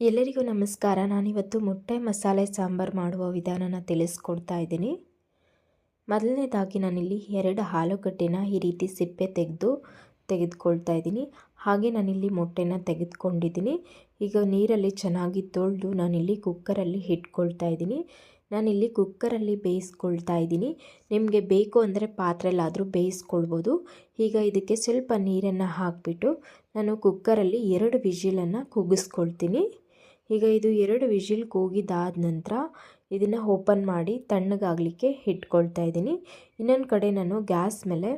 ಎಲ್ಲರಿಗೂ ನಮಸ್ಕಾರ. ನಾನಿವತ್ತು ಮೊಟ್ಟೆ, ಮಸಾಲೆ, ಸಾಂಬಾರು ಮಾಡುವ ವಿಧಾನನ ತಿಳಿಸ್ಕೊಡ್ತಾ ಇದ್ದೀನಿ. ಮೊದಲನೇದಾಗಿ ನಾನಿಲ್ಲಿ ಎರಡು ಆಲೂಗಡ್ಡೆನ ಈ ರೀತಿ ಸಿಪ್ಪೆ ತೆಗೆದು ತೆಗೆದುಕೊಳ್ತಾ ಇದ್ದೀನಿ. ಹಾಗೆ ನಾನಿಲ್ಲಿ ಮೊಟ್ಟೆನ ತೆಗೆದುಕೊಂಡಿದ್ದೀನಿ. ಈಗ ನೀರಲ್ಲಿ ಚೆನ್ನಾಗಿ ತೊಳೆದು ನಾನಿಲ್ಲಿ ಕುಕ್ಕರಲ್ಲಿ ಇಟ್ಕೊಳ್ತಾ ಇದ್ದೀನಿ. ನಾನಿಲ್ಲಿ ಕುಕ್ಕರಲ್ಲಿ ಬೇಯಿಸ್ಕೊಳ್ತಾ ಇದ್ದೀನಿ. ನಿಮಗೆ ಬೇಕು ಅಂದರೆ ಪಾತ್ರೆಲ್ಲಾದರೂ ಬೇಯಿಸ್ಕೊಳ್ಬೋದು. ಈಗ ಇದಕ್ಕೆ ಸ್ವಲ್ಪ ನೀರನ್ನು ಹಾಕಿಬಿಟ್ಟು ನಾನು ಕುಕ್ಕರಲ್ಲಿ ಎರಡು ವಿಜಿಲನ್ನು ಕೂಗಿಸ್ಕೊಳ್ತೀನಿ ಈಗ ಇದು ಎರಡು ವಿಷಿಲ್ ಕೂಗಿದಾದ ನಂತರ ಇದನ್ನು ಓಪನ್ ಮಾಡಿ ತಣ್ಣಗಾಗಲಿಕ್ಕೆ ಇಟ್ಕೊಳ್ತಾ ಇದ್ದೀನಿ. ಇನ್ನೊಂದು ಕಡೆ ನಾನು ಗ್ಯಾಸ್ ಮೇಲೆ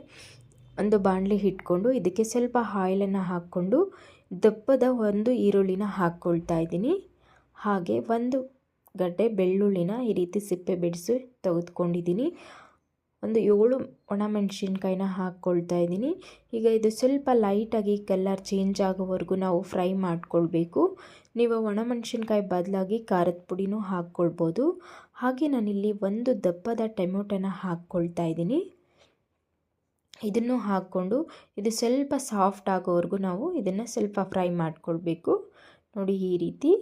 ಒಂದು ಬಾಣಲಿ ಇಟ್ಕೊಂಡು ಇದಕ್ಕೆ ಸ್ವಲ್ಪ ಆಯಿಲನ್ನು ಹಾಕ್ಕೊಂಡು ದಪ್ಪದ ಒಂದು ಈರುಳ್ಳಿನ ಹಾಕ್ಕೊಳ್ತಾ ಇದ್ದೀನಿ. ಹಾಗೆ ಒಂದು ಗಡ್ಡೆ ಬೆಳ್ಳುಳ್ಳಿನ ಈ ರೀತಿ ಸಿಪ್ಪೆ ಬಿಡಿಸಿ ತೆಗೆದುಕೊಂಡಿದ್ದೀನಿ. ಒಂದು ಏಳು ಒಣಮೆಣಸಿನ್ಕಾಯಿನ ಹಾಕ್ಕೊಳ್ತಾ ಇದ್ದೀನಿ. ಈಗ ಇದು ಸ್ವಲ್ಪ ಲೈಟಾಗಿ ಕಲ್ಲರ್ ಚೇಂಜ್ ಆಗೋವರೆಗೂ ನಾವು ಫ್ರೈ ಮಾಡಿಕೊಳ್ಬೇಕು. ನೀವು ಒಣಮೆಣಸಿನ್ಕಾಯಿ ಬದಲಾಗಿ ಖಾರದ ಪುಡಿನೂ ಹಾಕ್ಕೊಳ್ಬೋದು. ಹಾಗೆ ನಾನಿಲ್ಲಿ ಒಂದು ದಪ್ಪದ ಟೊಮೊಟೊನ ಹಾಕ್ಕೊಳ್ತಾ ಇದ್ದೀನಿ. ಇದನ್ನು ಹಾಕ್ಕೊಂಡು ಇದು ಸ್ವಲ್ಪ ಸಾಫ್ಟ್ ಆಗೋವರೆಗೂ ನಾವು ಇದನ್ನು ಸ್ವಲ್ಪ ಫ್ರೈ ಮಾಡಿಕೊಳ್ಬೇಕು. ನೋಡಿ ಈ ರೀತಿ.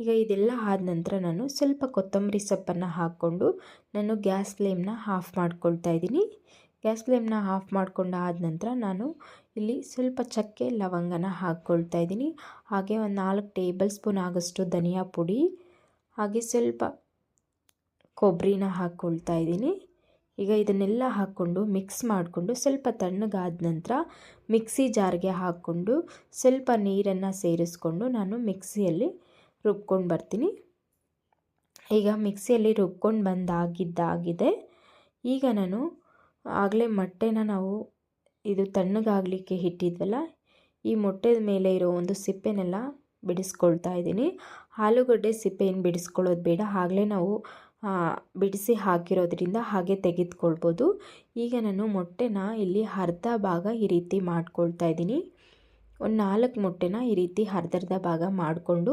ಈಗ ಇದೆಲ್ಲ ಆದ ನಂತರ ನಾನು ಸ್ವಲ್ಪ ಕೊತ್ತಂಬರಿ ಸೊಪ್ಪನ್ನು ಹಾಕ್ಕೊಂಡು ನಾನು ಗ್ಯಾಸ್ ಫ್ಲೇಮ್ನ ಆಫ್ ಮಾಡ್ಕೊಳ್ತಾ ಇದ್ದೀನಿ. ಗ್ಯಾಸ್ ಫ್ಲೇಮ್ನ ಆಫ್ ಮಾಡ್ಕೊಂಡು ಆದ ನಂತರ ನಾನು ಇಲ್ಲಿ ಸ್ವಲ್ಪ ಚಕ್ಕೆ ಲವಂಗನ ಹಾಕ್ಕೊಳ್ತಾ ಇದ್ದೀನಿ. ಹಾಗೆ ಒಂದು ನಾಲ್ಕು ಟೇಬಲ್ ಸ್ಪೂನ್ ಆಗೋಷ್ಟು ಧನಿಯಾ ಪುಡಿ, ಹಾಗೆ ಸ್ವಲ್ಪ ಕೊಬ್ಬರಿನ ಹಾಕ್ಕೊಳ್ತಾ ಇದ್ದೀನಿ. ಈಗ ಇದನ್ನೆಲ್ಲ ಹಾಕ್ಕೊಂಡು ಮಿಕ್ಸ್ ಮಾಡಿಕೊಂಡು ಸ್ವಲ್ಪ ತಣ್ಣಗಾದ ನಂತರ ಮಿಕ್ಸಿ ಜಾರ್ಗೆ ಹಾಕ್ಕೊಂಡು ಸ್ವಲ್ಪ ನೀರನ್ನು ಸೇರಿಸ್ಕೊಂಡು ನಾನು ಮಿಕ್ಸಿಯಲ್ಲಿ ರುಬ್ಕೊಂಡು ಬರ್ತೀನಿ. ಈಗ ಮಿಕ್ಸಿಯಲ್ಲಿ ರುಬ್ಕೊಂಡು ಬಂದಾಗಿದ್ದಾಗಿದೆ. ಈಗ ನಾನು ಆಗಲೇ ಮೊಟ್ಟೆನ ನಾವು ಇದು ತಣ್ಣಗಾಗಲಿಕ್ಕೆ ಇಟ್ಟಿದ್ವಲ್ಲ, ಈ ಮೊಟ್ಟೆದ ಮೇಲೆ ಇರೋ ಒಂದು ಸಿಪ್ಪೆನೆಲ್ಲ ಬಿಡಿಸ್ಕೊಳ್ತಾ ಇದ್ದೀನಿ. ಆಲೂಗಡ್ಡೆ ಸಿಪ್ಪೆ ಏನು ಬಿಡಿಸ್ಕೊಳ್ಳೋದು ಬೇಡ, ಆಗಲೇ ನಾವು ಬಿಡಿಸಿ ಹಾಕಿರೋದ್ರಿಂದ ಹಾಗೆ ತೆಗೆದುಕೊಳ್ಬೋದು. ಈಗ ನಾನು ಮೊಟ್ಟೆನ ಇಲ್ಲಿ ಅರ್ಧ ಭಾಗ ಈ ರೀತಿ ಮಾಡ್ಕೊಳ್ತಾ ಇದ್ದೀನಿ. ಒಂದು ನಾಲ್ಕು ಮೊಟ್ಟೆನ ಈ ರೀತಿ ಅರ್ಧರ್ಧ ಭಾಗ ಮಾಡಿಕೊಂಡು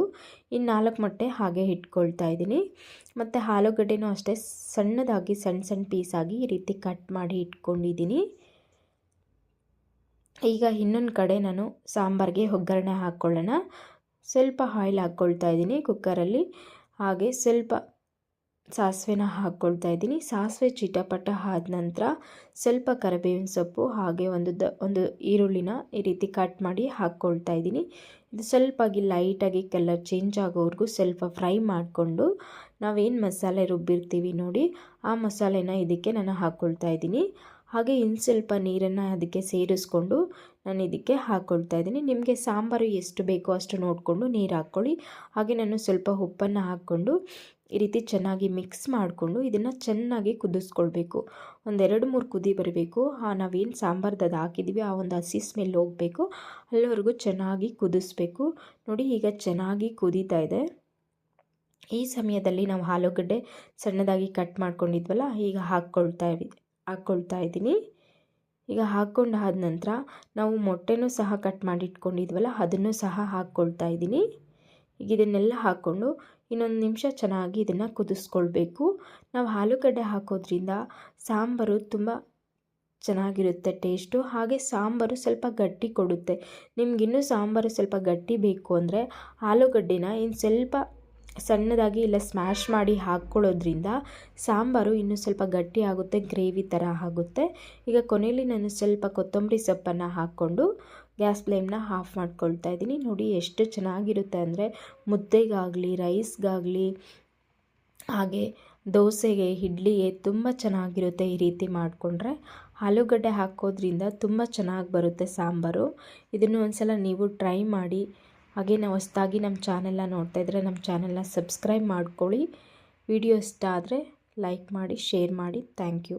ಇನ್ನು ನಾಲ್ಕು ಮೊಟ್ಟೆ ಹಾಗೆ ಇಟ್ಕೊಳ್ತಾ ಇದ್ದೀನಿ. ಮತ್ತು ಆಲೂಗಡ್ಡೆನೂ ಅಷ್ಟೇ ಸಣ್ಣದಾಗಿ ಸಣ್ಣ ಸಣ್ಣ ಪೀಸಾಗಿ ಈ ರೀತಿ ಕಟ್ ಮಾಡಿ ಇಟ್ಕೊಂಡಿದ್ದೀನಿ. ಈಗ ಇನ್ನೊಂದು ಕಡೆ ನಾನು ಸಾಂಬಾರಿಗೆ ಒಗ್ಗರಣೆ ಹಾಕ್ಕೊಳ್ಳೋಣ ಸ್ವಲ್ಪ ಆಯಿಲ್ ಹಾಕ್ಕೊಳ್ತಾ ಇದ್ದೀನಿ ಕುಕ್ಕರಲ್ಲಿ ಹಾಗೆ ಸ್ವಲ್ಪ ಸಾಸಿವೆನ ಹಾಕ್ಕೊಳ್ತಾ ಇದ್ದೀನಿ. ಸಾಸಿವೆ ಚಿಟಪಟ ಆದ ನಂತರ ಸ್ವಲ್ಪ ಕರಿಬೇವಿನ ಸೊಪ್ಪು, ಹಾಗೆ ಒಂದು ದ, ಒಂದು ಈರುಳ್ಳಿನ ಈ ರೀತಿ ಕಟ್ ಮಾಡಿ ಹಾಕ್ಕೊಳ್ತಾ ಇದ್ದೀನಿ. ಇದು ಸ್ವಲ್ಪಾಗಿ ಲೈಟಾಗಿ ಕಲರ್ ಚೇಂಜ್ ಆಗೋವರೆಗೂ ಸ್ವಲ್ಪ ಫ್ರೈ ಮಾಡಿಕೊಂಡು ನಾವೇನು ಮಸಾಲೆ ರುಬ್ಬಿರ್ತೀವಿ ನೋಡಿ, ಆ ಮಸಾಲೆನ ಇದಕ್ಕೆ ನಾನು ಹಾಕ್ಕೊಳ್ತಾ ಇದ್ದೀನಿ. ಹಾಗೆ ಇನ್ನು ಸ್ವಲ್ಪ ನೀರನ್ನು ಅದಕ್ಕೆ ಸೇರಿಸ್ಕೊಂಡು ನಾನು ಇದಕ್ಕೆ ಹಾಕ್ಕೊಳ್ತಾ ಇದ್ದೀನಿ. ನಿಮಗೆ ಸಾಂಬಾರು ಎಷ್ಟು ಬೇಕೋ ಅಷ್ಟು ನೋಡಿಕೊಂಡು ನೀರು ಹಾಕ್ಕೊಳ್ಳಿ. ಹಾಗೆ ನಾನು ಸ್ವಲ್ಪ ಉಪ್ಪನ್ನು ಹಾಕ್ಕೊಂಡು ಈ ರೀತಿ ಚೆನ್ನಾಗಿ ಮಿಕ್ಸ್ ಮಾಡಿಕೊಂಡು ಇದನ್ನು ಚೆನ್ನಾಗಿ ಕುದಿಸ್ಕೊಳ್ಬೇಕು. ಒಂದೆರಡು ಮೂರು ಕುದಿ ಬರಬೇಕು. ಆ, ನಾವೇನು ಸಾಂಬಾರ್ದ ಅದು ಹಾಕಿದ್ದೀವಿ ಆ ಒಂದು ಹಸಿ ಸ್ಮೆಲ್ ಹೋಗಬೇಕು. ಅಲ್ಲಿವರೆಗೂ ಚೆನ್ನಾಗಿ ಕುದಿಸ್ಬೇಕು. ನೋಡಿ, ಈಗ ಚೆನ್ನಾಗಿ ಕುದೀತಾ ಇದೆ. ಈ ಸಮಯದಲ್ಲಿ ನಾವು ಆಲೂಗಡ್ಡೆ ಸಣ್ಣದಾಗಿ ಕಟ್ ಮಾಡ್ಕೊಂಡಿದ್ವಲ್ಲ, ಈಗ ಹಾಕ್ಕೊಳ್ತಾ ಹಾಕ್ಕೊಳ್ತಾ ಇದ್ದೀನಿ. ಈಗ ಹಾಕ್ಕೊಂಡಾದ ನಂತರ ನಾವು ಮೊಟ್ಟೆನೂ ಸಹ ಕಟ್ ಮಾಡಿಟ್ಕೊಂಡಿದ್ವಲ್ಲ, ಅದನ್ನು ಸಹ ಹಾಕ್ಕೊಳ್ತಾ ಇದ್ದೀನಿ. ಈಗ ಇದನ್ನೆಲ್ಲ ಹಾಕ್ಕೊಂಡು ಇನ್ನೊಂದು ನಿಮಿಷ ಚೆನ್ನಾಗಿ ಇದನ್ನು ಕುದಿಸ್ಕೊಳ್ಬೇಕು. ನಾವು ಆಲೂಗಡ್ಡೆ ಹಾಕೋದ್ರಿಂದ ಸಾಂಬಾರು ತುಂಬ ಚೆನ್ನಾಗಿರುತ್ತೆ, ಟೇಸ್ಟು. ಹಾಗೆ ಸಾಂಬಾರು ಸ್ವಲ್ಪ ಗಟ್ಟಿ ಕೊಡುತ್ತೆ. ನಿಮಗಿನ್ನೂ ಸಾಂಬಾರು ಸ್ವಲ್ಪ ಗಟ್ಟಿ ಬೇಕು ಅಂದರೆ ಆಲೂಗಡ್ಡೆನ ಇನ್ನು ಸ್ವಲ್ಪ ಸಣ್ಣದಾಗಿ ಇಲ್ಲ ಸ್ಮ್ಯಾಶ್ ಮಾಡಿ ಹಾಕ್ಕೊಳ್ಳೋದ್ರಿಂದ ಸಾಂಬಾರು ಇನ್ನೂ ಸ್ವಲ್ಪ ಗಟ್ಟಿ ಆಗುತ್ತೆ, ಗ್ರೇವಿ ಥರ ಆಗುತ್ತೆ. ಈಗ ಕೊನೆಯಲ್ಲಿ ನಾನು ಸ್ವಲ್ಪ ಕೊತ್ತಂಬರಿ ಸೊಪ್ಪನ್ನು ಹಾಕ್ಕೊಂಡು ಗ್ಯಾಸ್ ಫ್ಲೇಮ್ನ ಆಫ್ ಮಾಡ್ಕೊಳ್ತಾ ಇದ್ದೀನಿ. ನೋಡಿ ಎಷ್ಟು ಚೆನ್ನಾಗಿರುತ್ತೆ ಅಂದರೆ ಮುದ್ದೆಗಾಗಲಿ, ರೈಸ್ಗಾಗಲಿ, ಹಾಗೆ ದೋಸೆಗೆ, ಇಡ್ಲಿಗೆ ತುಂಬ ಚೆನ್ನಾಗಿರುತ್ತೆ ಈ ರೀತಿ ಮಾಡಿಕೊಂಡ್ರೆ. ಆಲೂಗಡ್ಡೆ ಹಾಕೋದ್ರಿಂದ ತುಂಬ ಚೆನ್ನಾಗಿ ಬರುತ್ತೆ ಸಾಂಬಾರು. ಇದನ್ನು ಒಂದ್ಸಲ ನೀವು ಟ್ರೈ ಮಾಡಿ. ಹಾಗೆ ನಾವು ಹೊಸ್ದಾಗಿ ನಮ್ಮ ಚಾನೆಲ್ನ ನೋಡ್ತಾ ಇದ್ದರೆ ನಮ್ಮ ಚಾನೆಲ್ನ ಸಬ್ಸ್ಕ್ರೈಬ್ ಮಾಡ್ಕೊಳ್ಳಿ. ವಿಡಿಯೋ ಇಷ್ಟ ಆದರೆ ಲೈಕ್ ಮಾಡಿ, ಶೇರ್ ಮಾಡಿ. Thank you.